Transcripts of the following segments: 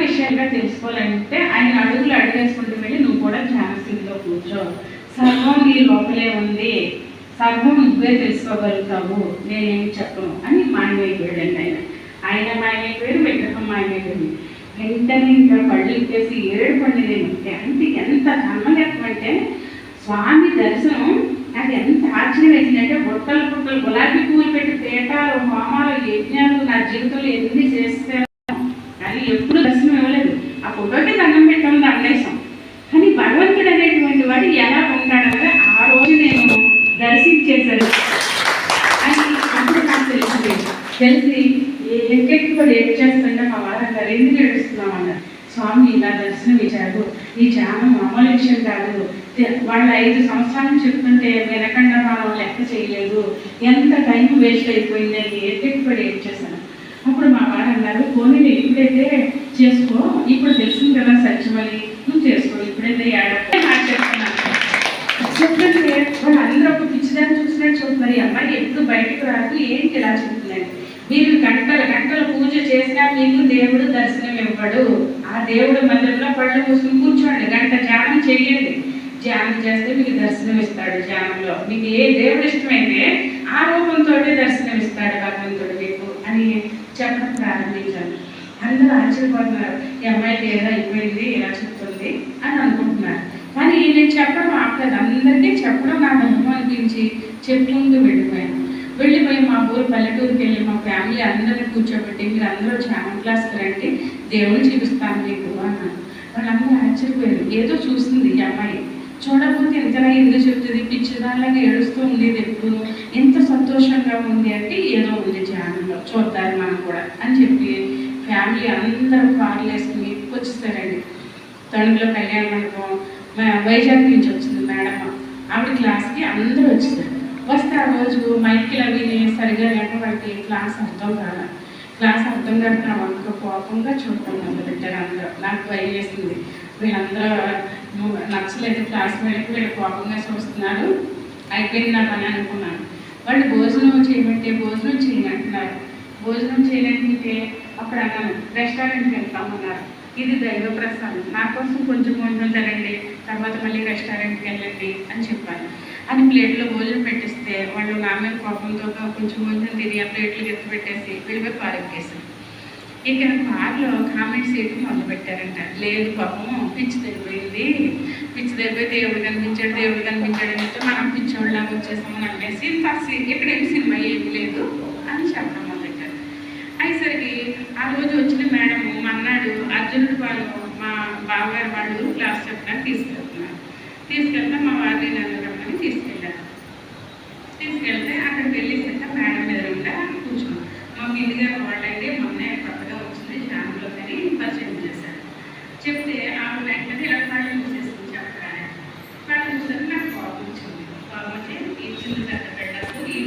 విషయంగా తెలుసుకోవాలంటే ఆయన అడుగులు అడిగేసుకుంటూ వెళ్ళి నువ్వు కూడా ధ్యానస్థితిలో కూర్చో. సర్వం నీ లోపలే ఉంది. సర్వం నువ్వే తెలుసుకోగలుగుతావు. నేనేమి చెప్పను అని మాయమైపోయాడండి ఆయన. ఆయన మాయమైపోయాడు విగ్రహం మాయమైపోయింది. వెంటనే ఇంకా పళ్ళు ఇచ్చేసి ఏడు పళ్ళు నేను అంటే ఎంత నమ్మకం అంటే స్వామి దర్శనం నాకు ఎంత ఆశ్చర్యం వేసిందంటే బుట్టలు బుట్టలు గులాబీ పువ్వులు పెట్టి పేటాలు హోమాలు యజ్ఞాలు నా జీవితంలో ఎన్ని చేస్తే కానీ ఎప్పుడు దర్శనం ఇవ్వలేదు ఆ ఫోటోకి దండం పెట్టాం దండేశం కానీ భగవంతుడు అనేటువంటి వాడు ఎలా ఉంటాడనగా ఆ రోజు నేను దర్శించేశాను అని అప్పుడు నాకు తెలిసింది తెలిసి ఎంకెక్కి కూడా చేస్తుంటే మా వారందరూ గారు ఎందుకు ఏడుస్తున్నాం అన్నారు స్వామి ఇలా దర్శనం ఇచ్చారు ఈ ధ్యానం మామూలు విషయం కాదు. వాళ్ళు ఐదు సంవత్సరాలు చెప్తుంటే వినకుండా మనం లెక్క చేయలేదు. ఎంత టైం వేస్ట్ అయిపోయింది అని ఎంకెక్కి ఏడ్చేసాను అప్పుడు మా వారు అన్నారు పోనీ ఇప్పుడైతే చేసుకో ఇప్పుడు తెలిసింది కదా సత్యమని నువ్వు చేసుకో ఇప్పుడైతే ఏడవ చెప్తున్నాను చెప్తుంటే వాళ్ళు అందరూ ఒక పిచ్చిదాన్ని చూసినట్టు చూస్తున్నారు. ఈ అమ్మాయి ఎప్పుడు బయటకు రాదు ఏంటి ఇలా చెప్తున్నాను మీరు గంటల గంటల మీకు దేవుడు దర్శనం ఇవ్వడు. ఆ దేవుడు మందిరంలో పళ్ళు మూసుకుని కూర్చోండి. గంట ధ్యానం చేయండి ధ్యానం చేస్తే మీకు దర్శనం ఇస్తాడు ధ్యానంలో. మీకు ఏ దేవుడు ఇష్టమైతే ఆ రూపంతో దర్శనం ఇస్తాడు భగవంతుడు మీకు అని చెప్పడం ప్రారంభించాను అందరూ ఆశ్చర్యపోతున్నారు. ఈ అమ్మాయికి ఏదో అయిపోయింది ఇలా చెప్తుంది అని అనుకుంటున్నారు. కానీ నేను చెప్పడం ఆపలేదు. అందరికీ చెప్పడం నాకు అనుభవం అనిపించి చెప్పుకుంటూ వెళ్ళిపోయాను వెళ్ళిపోయి మా ఊరు పల్లెటూరుకి వెళ్ళి మా ఫ్యామిలీ అందరిని కూర్చోబెట్టి మీరు అందరూ ఛానల్ క్లాస్కి రండి దేవుడు చూపిస్తాను మీకు అన్నాను వాళ్ళందరూ ఆశ్చర్యపోయారు. ఏదో చూసింది ఈ అమ్మాయి. చూడకపోతే ఎంతలా ఎందుకు చెప్తుంది? పిచ్చిదానిలాగా ఏడుస్తూ ఉండేది ఎప్పుడు? ఎంత సంతోషంగా ఉంది అంటే ఏదో ఉంది ఛానల్లో చూద్దాం మనం కూడా అని చెప్పి ఫ్యామిలీ అందరూ కార్లు వేసుకుని వచ్చేసారండి. తణుకులో కళ్యాణ మండపం వైజాగ్ నుంచి వచ్చింది మేడం ఆవిడ క్లాస్కి అందరూ వచ్చేసారు. వస్తే ఆ రోజు మైక్లు అవి సరిగా లేక క్లాస్ అర్థం కాల. క్లాస్ అర్థం కాక నా వంక కోపంగా చూడటం బిడ్డలు అందరూ. నాకు భయం వేసింది. వీళ్ళందరూ నచ్చలేదు క్లాస్ మీదకి వీళ్ళు కోపంగా చూస్తున్నారు. అయిపోయింది నా పని అనుకున్నాను. వాళ్ళు భోజనం చేయమంటే భోజనం చేయమంటున్నారు. భోజనం చేయలేకపోతే అప్పుడు అన్నాను రెస్టారెంట్కి వెళ్తామన్నారు. ఇది దైవ ప్రసాదం నా కోసం కొంచెం భోజనం తరండి తర్వాత మళ్ళీ రెస్టారెంట్కి వెళ్ళండి అని చెప్పాను. అని ప్లేట్లో భోజనం పెట్టిస్తే వాళ్ళు నా కోపంతో కొంచెం భోజనం తిని ఆ ప్లేట్లు ఎత్తి పెట్టేసి వెళ్ళిపోయి పారెక్కేసాను ఇక కార్లో కామెంట్స్ చేయడం మొదలు పెట్టారంట లేదు పాపం పిచ్చి తెగిపోయింది పిచ్చి తెగిపోయి దేవుడు కనిపించాడు దేవుడు కనిపించాడు అంటే మనం పిచ్చోళ్ళలాగా వచ్చేసామని అనేసి ఇంత ఇక్కడ ఏం సినిమా ఏమి లేదు అని చెప్పడం మొదలెట్టారు అయ్యేసరికి ఆ రోజు వచ్చిన మేడం మన్నాడు అర్జునుడు వాళ్ళు మా బావగారు వాళ్ళు క్లాస్ చెప్పడానికి తీసుకెళ్తున్నారు. తీసుకెళ్తే మా వారిని నన్ను రమ్మని తీసుకెళ్ళారు తీసుకెళ్తే అక్కడికి వెళ్ళేసాక మేడం ఎదురుగా కూర్చున్నాం మా పిల్లి గారు వాళ్ళండి మొన్నే కొత్తగా వచ్చింది ఛానల్లో అని పరిచయం చేశారు చెప్తే ఆమె వెంటనే ఇలా కళ్ళు మూసేసింది చెప్పగానే కళ్ళు మూసేసి నాకు కోపం వచ్చింది కోపం వచ్చి ఇచ్చింది పెద్ద పెట్టకు ఈ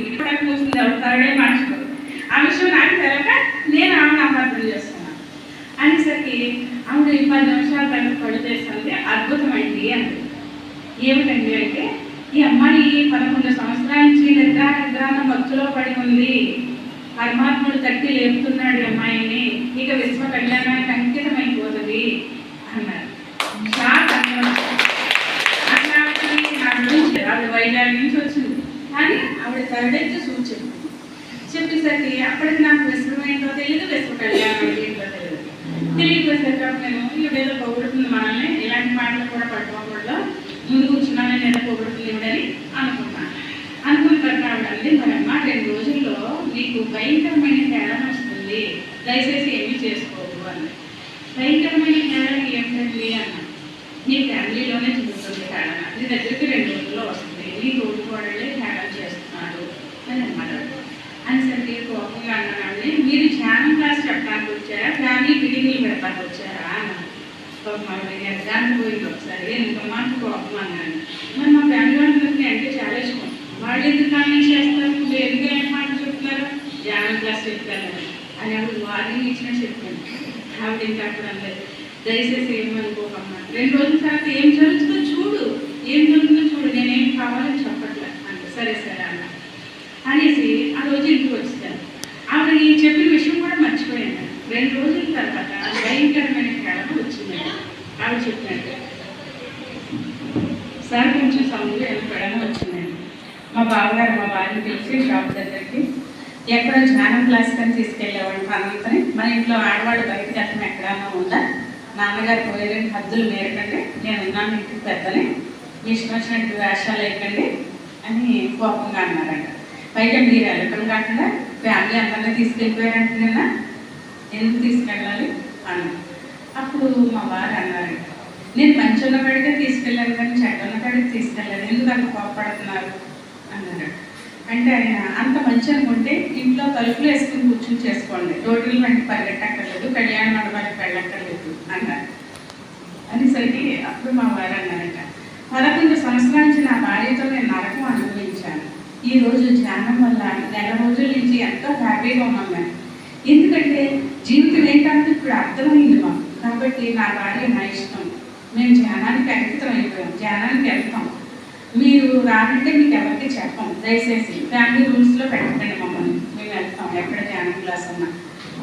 వీడియో మూసింది మనుషులు ఆ విషయం నాకు తెలియక నేను ఆమెను అపార్థం చేస్తున్నాను అనేసరికి ఆమె ఈ పది నిమిషాల పైన పడు చేస్తుంది అద్భుతమైంది అంది. ఏమిటండి అంటే ఈ అమ్మాయి పదకొండు సంవత్సరాల నుంచి నిద్ర నిద్రాన భక్తిలో పడి ఉంది. పరమాత్ముడు తట్టి లేపుతున్నాడు అమ్మాయిని. ఇక విశ్వ కళ్యాణానికి అంకితమైపోతుంది. కానీ ఆవిడ తరడెత్తి చెప్పింది. చెప్పేసరికి అప్పటికి నాకు విశ్వం ఏంటో తెలియదు విశ్వ కళ్యాణం ఏంటో తెలియదు తెలియకపోయేసరికి నేను ఇవిడేదో పొగుడుతుంది మనల్ని ఇలాంటి మాటలు కూడా పట్టుకోకూడదు. ముందు కూర్చున్నాను నేను ఏదో పొగుడుతుంది ఇవిడని అనుకున్నాను అనుకున్న తర్వాత ఆవిడ రెండు రోజుల్లో నీకు భయంకరమైన తేడా వస్తుంది. దయచేసి ఏమీ చేసుకోవద్దు అని భయంకరమైన తేడా ఏమిటండి? అన్న. నీ ఫ్యామిలీలోనే చూస్తుంది తేడా. నీ రెండు రోజుల్లో వస్తుంది నీ తోడు కోడళ్ళే తేడా చేస్తున్నాడు అని అన్నమాట అనేసరికి కోపంగా అన్నానండి మీరు ధ్యానం క్లాస్ చెప్పడానికి వచ్చారా ఫ్యామిలీ మీటింగ్లు వచ్చారా ఎగ్జామ్కి ఎగ్జామ్ పోయింది ఒకసారి. ఇంత మార్కు కోపం మరి మా ఫ్యామిలీ వాళ్ళందరికీ అంటే చాలా ఇష్టం. వాళ్ళు ఎందుకు కామెంట్ చేస్తారు? మీరు ఎందుకు ఏం మాట చెప్తున్నారు? ధ్యానం క్లాస్ చెప్తారు అని ఆవిడ వార్నింగ్ ఇచ్చిన చెప్పాను. ఆవిడ ఇంకా అక్కడ అందరు దయచేసి ఏమనుకోకమ్మా రెండు రోజుల తర్వాత ఏం జరుగుతుందో చూడు. ఏం జరుగుతుందో చూడు. నేనేం కావాలని చెప్పట్లే అంట సరే సరే అన్న. అనేసి ఆ రోజు ఇంటికి వచ్చాను. ఆవిడ నేను చెప్పిన విషయం కూడా మర్చిపోయాను. రెండు రోజుల తర్వాత భయంకరమైన వచ్చిందండి ఆవిడ చెప్పినట్టు సార్ కొంచెం సౌండ్ వెళ్ళిపోవడం వచ్చిందండి. మా బావగారు మా బాబుని పిలిచి షాప్ దగ్గరికి ఎక్కడో ధ్యానం క్లాస్ కానీ తీసుకెళ్ళేవాడు పనంతని మన ఇంట్లో ఆడవాళ్ళు బయటకు వెళ్ళడం ఎక్కడన్నా ఉందా? నాన్నగారు పోయేది హద్దులు మేరకండి. నేను ఉన్నాను ఇంటికి పెద్దని మీ ఇష్టం వచ్చినట్టు వేషాలు వేయకండి అని కోపంగా అన్నారంట. పైగా మీరు వెళ్ళటం కాకుండా ఫ్యామిలీ అందరినీ తీసుకెళ్ళిపోయారంటున్నా ఎందుకు తీసుకెళ్ళాలి? అని. అప్పుడు మా వారు అన్నారంట నేను మంచి ఉన్నవాడికే తీసుకెళ్ళాను కానీ చెడ్డ ఉన్నవాడికి తీసుకెళ్ళాను. ఎందుకు అంత కోపడుతున్నారు అన్నారు. అంటే ఆయన అంత మంచి అనుకుంటే ఇంట్లో తలుపులు వేసుకుని కూర్చుని చేసుకోండి. రోడ్లు వెంట పరిగెట్టక్కర్లేదు కళ్యాణ మండపానికి వెళ్ళక్కర్లేదు అన్నారు. అనేసరికి అప్పుడు మా వారు అన్నారట పదకొండు సంవత్సరాల నుంచి నా భార్యతో నేను నరకం అనుభవించాను. ఈ రోజు ధ్యానం వల్ల నెల రోజుల నుంచి ఎంతో హ్యాపీగా ఉన్నాను. ఎందుకంటే జీవితం ఏంటంటే ఇప్పుడు అర్థమైంది మాకు. కాబట్టి నా భార్య నా ఇష్టం. మేము ధ్యానానికి అంకితం అయిపోయాం ధ్యానానికి వెళ్తాం. మీరు రానంటే మీకు ఎవరికి చెప్పం. దయచేసి ఫ్యామిలీ రూల్స్లో పెట్టకండి మమ్మల్ని. మేము వెళ్తాం. ఎక్కడ ధ్యానం క్లాస్ ఉన్నా.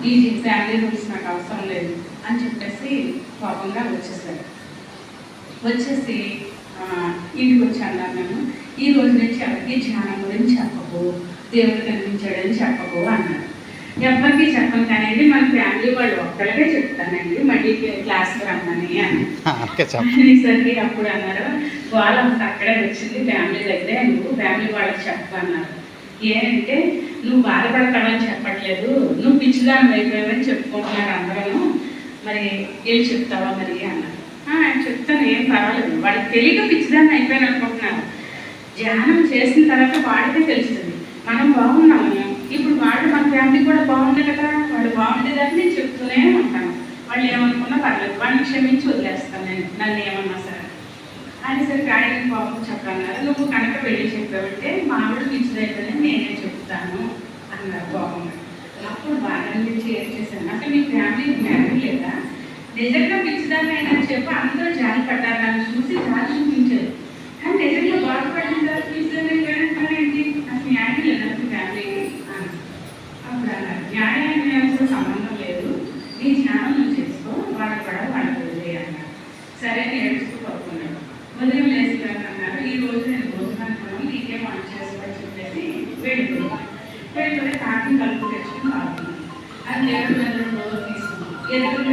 ఈ ఫ్యామిలీ రూల్స్ నాకు అవసరం లేదు అని చెప్పేసి కోపంగా వచ్చేసారు. వచ్చేసి ఇంటికి వచ్చి అన్నారు మేము. ఈ రోజు నుంచి ఎవరికి ధ్యానం గురించి చెప్పకు. దేవుడు కనిపించాడని చెప్పకు అన్నారు. ఎవరికి చెప్పను కానీ మన ఫ్యామిలీ వాళ్ళు ఒక్కరికే చెప్తానండి. మళ్ళీ క్లాస్కి రమ్మని అని. అనేసరికి అప్పుడు అన్నారు వాళ్ళ అక్కడే వచ్చింది ఫ్యామిలీ దగ్గరే నువ్వు ఫ్యామిలీ వాళ్ళకి చెప్పన్నారు ఏంటంటే నువ్వు బాధపడతావని చెప్పట్లేదు నువ్వు పిచ్చిదాన్ని అయిపోయావని చెప్పుకుంటున్నారు అందరూ. మరి ఏం చెప్తావా మరి? అన్నారు. "ఆ, చెప్తాను ఏం పర్వాలేదు. వాడికి తెలియక పిచ్చిదాన్ని అయిపోయాను అనుకుంటున్నాను ధ్యానం చేసిన తర్వాత వాడికే తెలుస్తుంది. మనం బాగున్నాము? ఇప్పుడు వాడు మన ఫ్యామిలీ కూడా బాగుంది కదా వాళ్ళు బాగుండేదని నేను చెప్తూనే ఉంటాను. వాళ్ళు ఏమనుకున్నా పర్లేదు వాళ్ళని క్షమించి వదిలేస్తాను నేను నన్ను ఏమన్నా సరే. అనేసరికి ఆయన పాపం చెప్పన్నారు నువ్వు కనుక వెళ్ళి చెప్పావంటే మా ఆవిడ పిచ్చిదైపోయిందని నేనే చెప్తాను అన్నారు బాగుంది అప్పుడు బాగా నుంచి ఏం చేశాను అంటే మీ ఫ్యామిలీ జ్ఞానం లేదా? నిజంగా పిచ్చిదాన్ని అయినా చెప్పి అందరూ జాలి పడ్డారు నన్ను చూసి జాలి చూపించారు కానీ నిజంగా బాధపడిన తర్వాత పిచ్చిదాన్ని అయిపోయిన ఏంటి అసలు న్యాయం లేదా మీ ఫ్యామిలీ అని అప్పుడు అన్నారు న్యాయానికి సంబంధం లేదు నీ జ్ఞానం నువ్వు చేసుకో వాళ్ళకి కూడా వాళ్ళకి వదిలే అన్నారు సరే అని ఏడుస్తూ పడుకున్నాడు ఉదయం లేచి అన్నారు ఈ రోజు నేను భోజనానికి భోజనాలు నీకే వంట చేసుకోని చెప్పేసి వెళ్ళిపోయాను. వెళ్ళిపోయి కాకి కలుపు తెచ్చుకుని తాగుతున్నాను. అది దేవుడు రోజు తీసుకున్నాను. ఎదురు